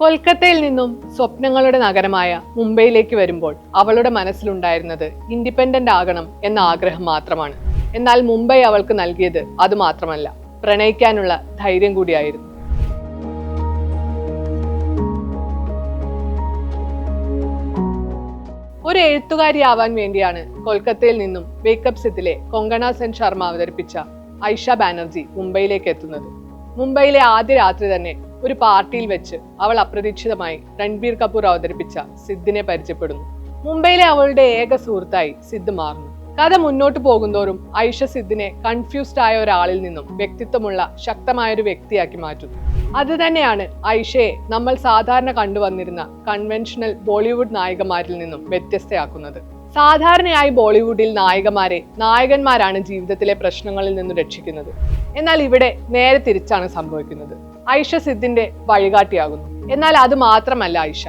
കൊൽക്കത്തയിൽ നിന്നും സ്വപ്നങ്ങളുടെ നഗരമായ മുംബൈയിലേക്ക് വരുമ്പോൾ അവളുടെ മനസ്സിലുണ്ടായിരുന്നത് ഇൻഡിപെൻഡന്റ് ആകണം എന്ന ആഗ്രഹം മാത്രമാണ്. എന്നാൽ മുംബൈ അവൾക്ക് നൽകിയത് അത് മാത്രമല്ല പ്രണയിക്കാനുള്ള ധൈര്യം കൂടിയായിരുന്നു. ഒരു എഴുത്തുകാരിയാവാൻ വേണ്ടിയാണ് കൊൽക്കത്തയിൽ നിന്നും വേക്കപ്പ് സെറ്റിലെ കൊങ്കണ സെൻ ശർമ്മ അവതരിപ്പിച്ച ഐഷ ബാനർജി മുംബൈയിലേക്ക് എത്തുന്നത്. മുംബൈയിലെ ആദ്യ രാത്രി തന്നെ ഒരു പാർട്ടിയിൽ വെച്ച് അവൾ അപ്രതീക്ഷിതമായി രൺബീർ കപൂർ അവതരിപ്പിച്ച സിദ്ദിനെ പരിചയപ്പെടുന്നു. മുംബൈയിലെ അവളുടെ ഏക സുഹൃത്തായി സിദ്ധ് മാറുന്നു. കഥ മുന്നോട്ട് പോകുന്തോറും ഐഷ സിദ്ദിനെ കൺഫ്യൂസ്ഡ് ആയ ഒരാളിൽ നിന്നും വ്യക്തിത്വമുള്ള ശക്തമായ ഒരു വ്യക്തിയാക്കി മാറ്റുന്നു. അത് തന്നെയാണ് ഐഷയെ നമ്മൾ സാധാരണ കണ്ടുവന്നിരുന്ന കൺവെൻഷണൽ ബോളിവുഡ് നായികമാരിൽ നിന്നും വ്യത്യസ്തയാക്കുന്നത്. സാധാരണയായി ബോളിവുഡിൽ നായികമാരെ നായകന്മാരാണ് ജീവിതത്തിലെ പ്രശ്നങ്ങളിൽ നിന്നും രക്ഷിക്കുന്നത്. എന്നാൽ ഇവിടെ നേരെ തിരിച്ചാണ് സംഭവിക്കുന്നത്. ഐഷ സിദ്ദിന്റെ വഴികാട്ടിയാകുന്നു. എന്നാൽ അത് മാത്രമല്ല ഐഷ.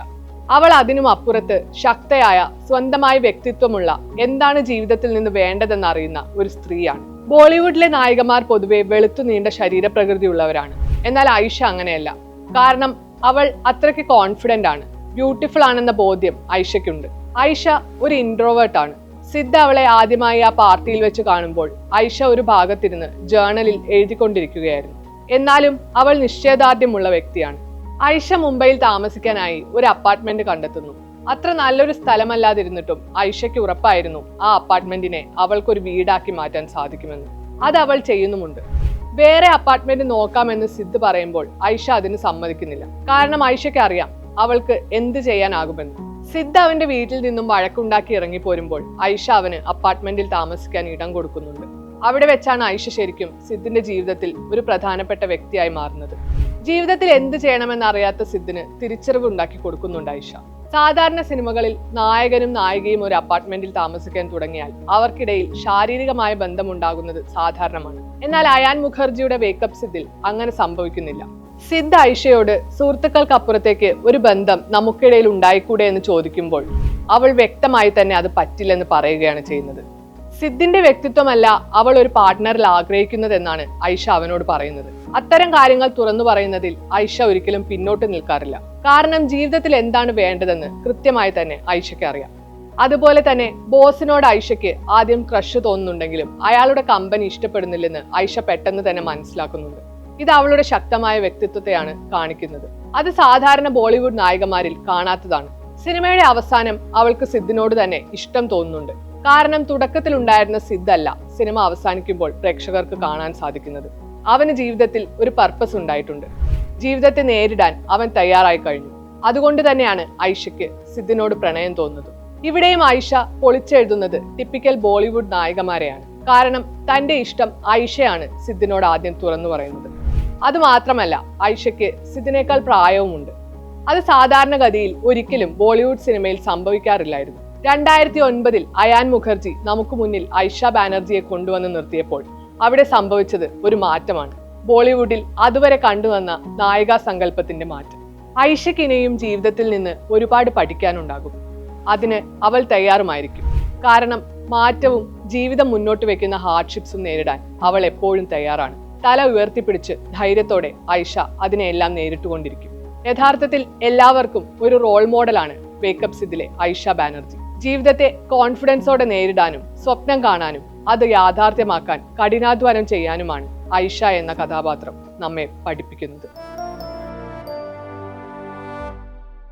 അവൾ അതിനും അപ്പുറത്ത് ശക്തയായ സ്വന്തമായ വ്യക്തിത്വമുള്ള എന്താണ് ജീവിതത്തിൽ നിന്ന് വേണ്ടതെന്ന് അറിയുന്ന ഒരു സ്ത്രീയാണ്. ബോളിവുഡിലെ നായികമാർ പൊതുവെ വെളുത്തു നീണ്ട ശരീരപ്രകൃതിയുള്ളവരാണ്. എന്നാൽ ഐഷ അങ്ങനെയല്ല. കാരണം അവൾ അത്രയ്ക്ക് കോൺഫിഡന്റ് ആണ്. ബ്യൂട്ടിഫുൾ ആണെന്ന ബോധ്യം ഐഷയ്ക്കുണ്ട്. ഐഷ ഒരു ഇൻട്രോവേർട്ട് ആണ്. സിദ്ധ അവളെ ആദ്യമായി ആ പാർട്ടിയിൽ വെച്ച് കാണുമ്പോൾ ഐഷ ഒരു ഭാഗത്തിരുന്ന് ജേർണലിൽ എഴുതിക്കൊണ്ടിരിക്കുകയായിരുന്നു. എന്നാലും അവൾ നിശ്ചയദാർഢ്യമുള്ള വ്യക്തിയാണ്. ഐഷ മുംബൈയിൽ താമസിക്കാനായി ഒരു അപ്പാർട്ട്മെന്റ് കണ്ടെത്തുന്നു. അത്ര നല്ലൊരു സ്ഥലമല്ലാതിരുന്നിട്ടും ഐഷയ്ക്ക് ഉറപ്പായിരുന്നു ആ അപ്പാർട്ട്മെന്റിനെ അവൾക്കൊരു വീടാക്കി മാറ്റാൻ സാധിക്കുമെന്ന്. അത് അവൾ ചെയ്യുന്നുമുണ്ട്. വേറെ അപ്പാർട്ട്മെന്റ് നോക്കാമെന്ന് സിദ്ധ് പറയുമ്പോൾ ഐഷ അതിന് സമ്മതിക്കുന്നില്ല. കാരണം ഐഷയ്ക്ക് അറിയാം അവൾക്ക് എന്ത് ചെയ്യാനാകുമെന്ന്. സിദ്ധ് അവന്റെ വീട്ടിൽ നിന്നും വഴക്കുണ്ടാക്കി ഇറങ്ങിപ്പോരുമ്പോൾ ഐഷ അവന് അപ്പാർട്ട്മെന്റിൽ താമസിക്കാൻ ഇടം കൊടുക്കുന്നുണ്ട്. അവിടെ വെച്ചാണ് ഐഷ ശരിക്കും സിദ്ധിന്റെ ജീവിതത്തിൽ ഒരു പ്രധാനപ്പെട്ട വ്യക്തിയായി മാറുന്നത്. ജീവിതത്തിൽ എന്ത് ചെയ്യണമെന്ന് അറിയാത്ത സിദ്ധിന് തിരിച്ചറിവ് ഉണ്ടാക്കി കൊടുക്കുന്നുണ്ട് ഐഷ സാധാരണ സിനിമകളിൽ നായകനും നായികയും ഒരു അപ്പാർട്ട്മെന്റിൽ താമസിക്കാൻ തുടങ്ങിയാൽ അവർക്കിടയിൽ ശാരീരികമായ ബന്ധമുണ്ടാകുന്നത് സാധാരണമാണ്. എന്നാൽ അയാൻ മുഖർജിയുടെ വേക്കപ്പ് സിദ്ധിൽ അങ്ങനെ സംഭവിക്കുന്നില്ല. സിദ്ധ് ഐഷയോട് സുഹൃത്തുക്കൾക്കപ്പുറത്തേക്ക് ഒരു ബന്ധം നമുക്കിടയിൽ ഉണ്ടായിക്കൂടെ എന്ന് ചോദിക്കുമ്പോൾ അവൾ വ്യക്തമായി തന്നെ അത് പറ്റില്ലെന്ന് പറയുകയാണ് ചെയ്യുന്നത്. സിദ്ധിന്റെ വ്യക്തിത്വമല്ല അവൾ ഒരു പാർട്ട്ണറിൽ ആഗ്രഹിക്കുന്നതെന്നാണ് ഐഷ അവനോട് പറയുന്നത്. അത്തരം കാര്യങ്ങൾ തുറന്നു പറയുന്നതിൽ ഐഷ ഒരിക്കലും പിന്നോട്ട് നിൽക്കാറില്ല. കാരണം ജീവിതത്തിൽ എന്താണ് വേണ്ടതെന്ന് കൃത്യമായി തന്നെ ഐഷയ്ക്ക് അറിയാം. അതുപോലെ തന്നെ ബോസിനോട് ഐഷയ്ക്ക് ആദ്യം ക്രഷ് തോന്നുന്നുണ്ടെങ്കിലും അയാളുടെ കമ്പനി ഇഷ്ടപ്പെടുന്നില്ലെന്ന് ഐഷ പെട്ടെന്ന് തന്നെ മനസ്സിലാക്കുന്നുണ്ട്. ഇത് അവളുടെ ശക്തമായ വ്യക്തിത്വത്തെയാണ് കാണിക്കുന്നത്. അത് സാധാരണ ബോളിവുഡ് നായികമാരിൽ കാണാത്തതാണ്. സിനിമയുടെ അവസാനം അവൾക്ക് സിദ്ധിനോട് തന്നെ ഇഷ്ടം തോന്നുന്നുണ്ട്. കാരണം തുടക്കത്തിൽ ഉണ്ടായിരുന്ന സിദ്ധല്ല സിനിമ അവസാനിക്കുമ്പോൾ പ്രേക്ഷകർക്ക് കാണാൻ സാധിക്കുന്നത്. അവന് ജീവിതത്തിൽ ഒരു പർപ്പസ് ഉണ്ടായിട്ടുണ്ട്. ജീവിതത്തെ നേരിടാൻ അവൻ തയ്യാറായി കഴിഞ്ഞു. അതുകൊണ്ട് തന്നെയാണ് ഐഷയ്ക്ക് സിദ്ധിനോട് പ്രണയം തോന്നുന്നത്. ഇവിടെയും ഐഷ പൊളിച്ചെഴുതുന്നത് ടിപ്പിക്കൽ ബോളിവുഡ് നായികമാരെയാണ് കാരണം തന്റെ ഇഷ്ടം ഐഷയാണ് സിദ്ധിനോട് ആദ്യം തുറന്നു പറയുന്നത്. അത് മാത്രമല്ല ഐഷയ്ക്ക് സിദ്ധിനേക്കാൾ പ്രായവുമുണ്ട്. അത് സാധാരണഗതിയിൽ ഒരിക്കലും ബോളിവുഡ് സിനിമയിൽ സംഭവിക്കാറില്ലായിരുന്നു. രണ്ടായിരത്തി ഒൻപതിൽ അയാൻ മുഖർജി നമുക്ക് മുന്നിൽ ഐഷ ബാനർജിയെ കൊണ്ടുവന്ന് നിർത്തിയപ്പോൾ അവിടെ സംഭവിച്ചത് ഒരു മാറ്റമാണ്. ബോളിവുഡിൽ അതുവരെ കണ്ടുവന്ന നായികാ സങ്കല്പത്തിന്റെ മാറ്റം. ഐഷക്കിനെയും ജീവിതത്തിൽ നിന്ന് ഒരുപാട് പഠിക്കാനുണ്ടാകും. അതിന് അവൾ തയ്യാറുമായിരിക്കും. കാരണം മാറ്റവും ജീവിതം മുന്നോട്ട് വെക്കുന്ന ഹാർഡ്ഷിപ്സും നേരിടാൻ അവൾ എപ്പോഴും തയ്യാറാണ്. തല ഉയർത്തിപ്പിടിച്ച് ധൈര്യത്തോടെ ഐഷ അതിനെല്ലാം നേരിട്ടുകൊണ്ടിരിക്കും. യഥാർത്ഥത്തിൽ എല്ലാവർക്കും ഒരു റോൾ മോഡലാണ് വേക്കപ്പ് സിദിലെ ഐഷ ബാനർജി. ജീവിതത്തെ കോൺഫിഡൻസോടെ നേരിടാനും സ്വപ്നം കാണാനും അത് യാഥാർത്ഥ്യമാക്കാൻ കഠിനാധ്വാനം ചെയ്യാനുമാണ് ഐഷ എന്ന കഥാപാത്രം നമ്മെ പഠിപ്പിക്കുന്നത്.